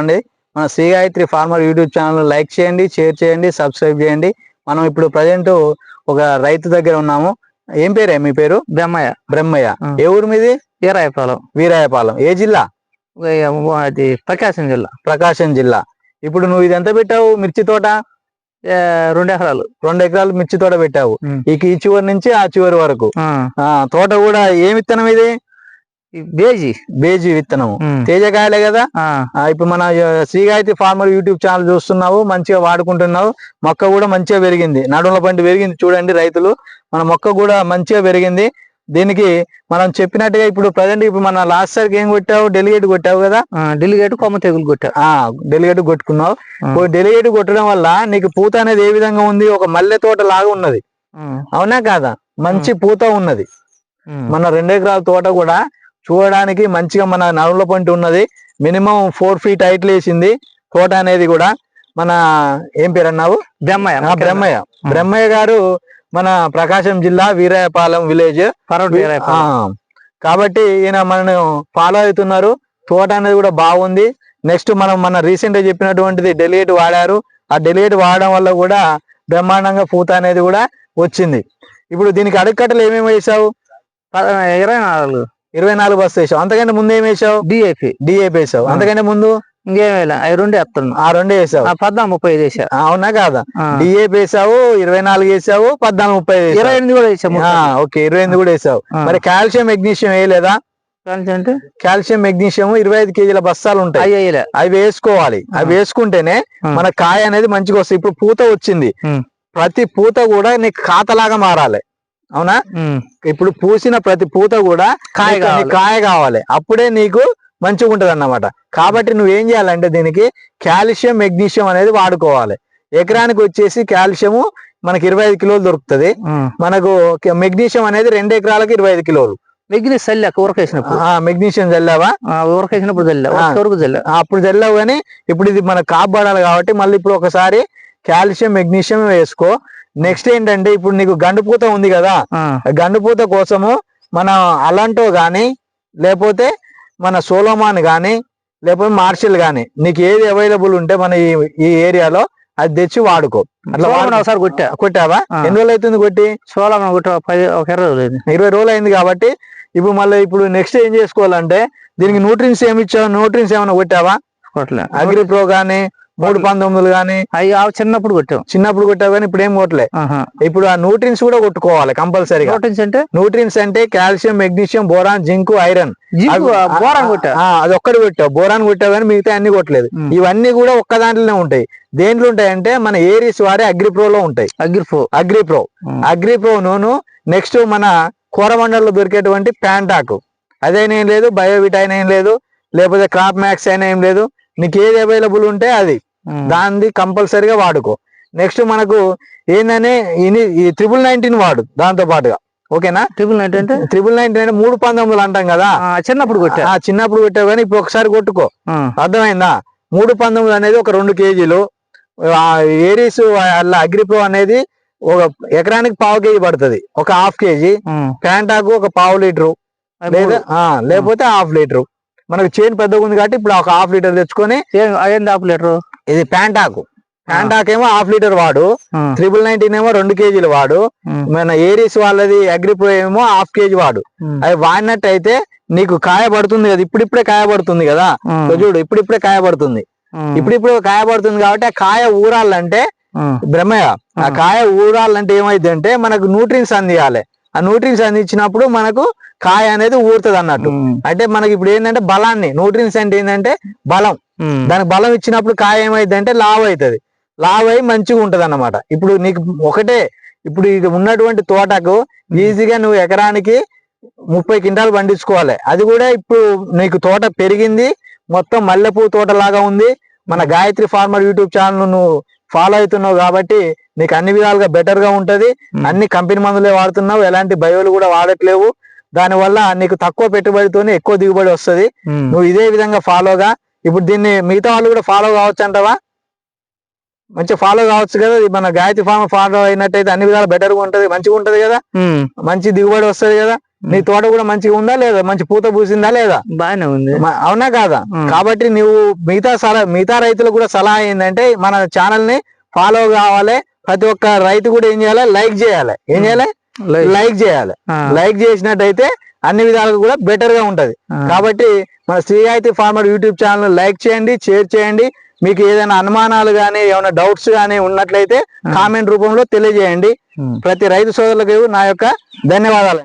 అండి మన Sri Gayatri farmer YouTube channel like చేయండి షేర్ చేయండి సబ్స్క్రైబ్ చేయండి. మనం ఇప్పుడు ప్రజెంట్ ఒక రైతు దగ్గర ఉన్నాము. ఏం పేరే మీ పేరు? బ్రహ్మయ్య. బ్రహ్మయ్య. ఏ ఊరు మీది? ఈరాయపాలెం వీరాయపాలెం. ఏ జిల్లా? అది ప్రకాశం జిల్లా. ప్రకాశం జిల్లా. ఇప్పుడు నువ్వు ఇది ఎంత పెట్టావు మిర్చి తోట? రెండు ఎకరాలు. రెండు ఎకరాలు మిర్చి తోట పెట్టావు. ఇక ఈ చివరి నుంచి ఆ చివరి వరకు. తోట కూడా ఏ విత్తనం ఇది? బేజీ. బేజీ విత్తనం తేజకాయలే కదా? ఇప్పుడు మన ఆ, Sri Gayatri farmer YouTube channel చూస్తున్నావు మంచిగా వాడుకుంటున్నావు. మొక్క కూడా మంచిగా పెరిగింది. నడుముల పంట పెరిగింది చూడండి రైతులు. మన మొక్క కూడా మంచిగా పెరిగింది. దీనికి మనం చెప్పినట్టుగా ఇప్పుడు ప్రజెంట్ ఇప్పుడు మన లాస్ట్ సార్కి ఏం కొట్టావు? డెలిగేట్ కొట్టావు కదా? డెలిగేట్ కొమ్మ తెగులు కొట్టా ఆ డెలిగేట్ కొట్టుకున్నావు. డెలిగేట్ కొట్టడం వల్ల నీకు పూత అనేది ఏ విధంగా ఉంది? ఒక మల్లె తోట లాగా ఉన్నది. అవునా కాదా? మంచి పూత ఉన్నది. మన రెండు ఎకరాల తోట కూడా చూడడానికి మంచిగా మన నడుముల పంట ఉన్నది. మినిమం ఫోర్ ఫీట్ హైట్ లేసింది తోట అనేది కూడా మన ఏం పేరు అన్నావు? బ్రహ్మయ్య బ్రహ్మయ్య. బ్రహ్మయ్య గారు మన ప్రకాశం జిల్లా వీరాయపాలెం విలేజ్. కాబట్టి ఈయన మనను ఫాలో అవుతున్నారు. తోట అనేది కూడా బాగుంది. నెక్స్ట్ మనం మన రీసెంట్గా చెప్పినటువంటిది డెలిగేట్ వాడారు. ఆ డెలిగేట్ వాడడం వల్ల కూడా బ్రహ్మాండంగా పూత అనేది కూడా వచ్చింది. ఇప్పుడు దీనికి అడుక్కట్టలు ఏమేమి వేసావు ఇరవై నాలుగు. ఇరవై నాలుగు బస్సు వేసావు. అంతకంటే ముందు ఏం వేసావు? డిఏపి డిఏపి వేసావు. అంతకంటే ముందు? ఇంకేం వేయలే. అవి రెండు వేస్తున్నాం ఆ రెండు వేసావు. పద్నాలుగు ముప్పై ఐదు వేసా. అవునా కాదా? డిఏపి వేసావు ఇరవై నాలుగు వేసావు పద్నాలుగు ముప్పై. ఇరవై ఎనిమిది కూడా వేసాము. ఆ, ఓకే ఇరవై ఎనిమిది కూడా వేసావు. మరి కాల్షియం మెగ్నీషియం వేయలేదా? అంటే? కాల్షియం మెగ్నీషియం ఇరవై ఐదు కేజీల బస్తాలు ఉంటాయి. అవి వేసుకోవాలి. అవి వేసుకుంటేనే. మన కాయ అనేది మంచిగా వస్తుంది. ఇప్పుడు పూత వచ్చింది. ప్రతి పూత కూడా నీకు ఖాతలాగా మారాలి. అవునా? ఇప్పుడు పూసిన ప్రతి పూత కూడా కాయ కాయ కావాలి. అప్పుడే నీకు మంచిగా ఉంటది అన్నమాట కాబట్టి నువ్వు ఏం చేయాలంటే దీనికి కాల్షియం మెగ్నీషియం అనేది వాడుకోవాలి. ఎకరానికి వచ్చేసి కాల్షియము మనకి ఇరవై ఐదు కిలోలు దొరుకుతుంది. మనకు మెగ్నీషియం అనేది రెండు ఎకరాలకి ఇరవై ఐదు కిలోలు. మిగిలి చల్లాక ఉరకేసినప్పుడు? ఆ మెగ్నీషియం చల్లావా? ఉరకేసినప్పుడు చల్లా ఆ. వరకు చల్లా అప్పుడు చల్లావు కానీ ఇప్పుడు ఇది మన కాపాడాలి కాబట్టి మళ్ళీ ఇప్పుడు ఒకసారి కాల్షియం మెగ్నీషియం వేసుకో. నెక్స్ట్ ఏంటంటే ఇప్పుడు నీకు గండుపూత ఉంది కదా గండుపూత కోసము మన అలాంటో గాని లేకపోతే మన సోలోమాన్ గాని లేకపోతే మార్షల్ గాని నీకు ఏది అవైలబుల్ ఉంటే మన ఈ ఏరియాలో అది తెచ్చి వాడుకో. అట్లా ఒకసారి కొట్టా. కొట్టావా. ఎన్ని రోజులు అవుతుంది కొట్టి? సోలమన్ కొట్టా పది ఒక ఇరవై రోజులు ఇరవై రోజులు అయింది కాబట్టి ఇప్పుడు మళ్ళీ ఇప్పుడు నెక్స్ట్ ఏం చేసుకోవాలంటే దీనికి న్యూట్రిన్స్ ఏమి ఇచ్చావు? న్యూట్రిన్స్ ఏమైనా కొట్టావా? కొట్టలే. అగ్రి ప్రో గానీ మూడు పంతొమ్మిదిలు గానీ అవి చిన్నప్పుడు కొట్టాం చిన్నప్పుడు కొట్టావు కానీ ఇప్పుడు ఏం కొట్టలే. ఇప్పుడు ఆ న్యూట్రిన్స్ కూడా కొట్టుకోవాలి కంపల్సరీగా. ప్రోటీన్స్ అంటే? న్యూట్రిన్స్ అంటే calcium magnesium boron zinc iron. Boron కొట్టా అది ఒక్కటి కొట్టావు. బోరాన్ కొట్టావు కానీ మిగతా అన్ని కొట్టలేదు. ఇవన్నీ కూడా ఒక్క దాంట్లోనే ఉంటాయి. దేంట్లో ఉంటాయంటే మన ఏరీస్ వాడే అగ్రి ప్రో లో ఉంటాయి. అగ్రిఫో అగ్రి ప్రో అగ్రి ప్రో నూను నెక్స్ట్ మన కోరమండల్లో దొరికేటువంటి ప్యాంటాకు. అదైనా ఏం లేదు బయోవిటైన్ ఏం లేదు లేకపోతే క్రాప్ మ్యాక్స్ అయినా ఏం లేదు. నీకు ఏది అవైలబుల్ ఉంటే అది. దాన్ని కంపల్సరీగా వాడుకో. నెక్స్ట్ మనకు ఏందనే ఈ త్రిబుల్ నైన్టీన్ వాడు దాంతో పాటుగా. ఓకేనా? ట్రిపుల్ నైట్ అంటే? త్రిబుల్ నైన్టీన్ అంటే మూడు పంతొమ్మిది అంటాం కదా? చిన్నప్పుడు కొట్టా చిన్నప్పుడు కొట్టావు కానీ ఇప్పుడు ఒకసారి కొట్టుకో. అర్థమైందా? మూడు పంతొమ్మిది అనేది ఒక రెండు కేజీలు. ఏరీస్ అలా అగ్రిప్రో అనేది ఒక ఎకరానికి పావు కేజీ పడుతుంది. ఒక హాఫ్ కేజీ. ప్యాంటాకు ఒక పావు లీటరు. లేదా లేకపోతే హాఫ్ లీటరు. మనకు చైన్ పెద్దగా ఉంది కాబట్టి ఇప్పుడు ఒక హాఫ్ లీటర్ తెచ్చుకొని ఏం అయ్యింది ఆపు లీటరు ఇది ప్యాంటాకు ప్యాంటాక్ ఏమో హాఫ్ లీటర్ వాడు. త్రిబుల్ నైన్టీన్ ఏమో రెండు కేజీలు వాడు. మన ఏరీస్ వాళ్ళది అగ్రిప్రో ఏమో హాఫ్ కేజీ వాడు. అవి వాడినట్టయితే నీకు కాయ పడుతుంది కదా. ఇప్పుడిప్పుడే కాయ పడుతుంది కదా చూడు ఇప్పుడిప్పుడే కాయ పడుతుంది ఉమ్, ఇప్పుడిప్పుడు కాయ పడుతుంది కాబట్టి ఆ కాయ ఊరాలంటే బ్రహ్మయ్య ఆ. కాయ ఊరాలంటే ఏమైంది అంటే మనకు న్యూట్రిన్స్ అందియాలి. ఆ న్యూట్రిన్స్ అందించినప్పుడు మనకు కాయ అనేది ఊరుతుంది అన్నట్టు. అంటే మనకి ఇప్పుడు ఏంటంటే బలాన్ని న్యూట్రిన్స్ అంటే ఏంటంటే బలం. దానికి బలం ఇచ్చినప్పుడు కాయ ఏమైంది అంటే లావ్ అవుతుంది. లావ్ అయి మంచిగా ఉంటది అన్నమాట. ఇప్పుడు నీకు ఒకటే ఇప్పుడు ఇది ఉన్నటువంటి తోటకు ఈజీగా నువ్వు ఎకరానికి ముప్పై క్వింటాలు పండించుకోవాలి. అది కూడా ఇప్పుడు నీకు తోట పెరిగింది మొత్తం మల్లెపూ తోట లాగా ఉంది. మన గాయత్రి ఫార్మర్ యూట్యూబ్ ఛానల్ నువ్వు ఫాలో అవుతున్నావు కాబట్టి నీకు అన్ని విధాలుగా బెటర్గా ఉంటది. అన్ని కంపెనీ మందులే వాడుతున్నావు. ఎలాంటి బయోలు కూడా వాడట్లేవు. దానివల్ల నీకు తక్కువ పెట్టుబడితోనే ఎక్కువ దిగుబడి వస్తది. నువ్వు ఇదే విధంగా ఫాలోగా ఇప్పుడు దీన్ని మిగతా వాళ్ళు కూడా ఫాలో కావచ్చు అంటావా? మంచిగా ఫాలో కావచ్చు కదా. మన గాయత్రి ఫామ్ ఫాలో అయినట్టయితే అన్ని విధాలు బెటర్గా ఉంటది మంచిగా ఉంటది కదా. మంచి దిగుబడి వస్తది కదా. నీ తోట కూడా మంచిగా ఉందా లేదా? మంచి పూత పూసిందా లేదా? బాగానే ఉంది. అవునా కాదా. కాబట్టి నువ్వు మిగతా సలహా మిగతా రైతులకు కూడా సలహా ఏంటంటే మన ఛానల్ని ఫాలో కావాలి. ప్రతి ఒక్క రైతు కూడా ఏం చేయాలి? లైక్ చేయాలి. ఏం చేయాలి? లైక్. చేయాలి. లైక్ చేసినట్టయితే అన్ని విధాలుగా కూడా బెటర్గా ఉంటది. కాబట్టి మన Srigayatri farmer YouTube channel like చేయండి షేర్ చేయండి. మీకు ఏదైనా అనుమానాలు కానీ ఏమైనా డౌట్స్ కానీ ఉన్నట్లయితే కామెంట్ రూపంలో తెలియజేయండి. ప్రతి రైతు సోదరులకు నా యొక్క ధన్యవాదాలు.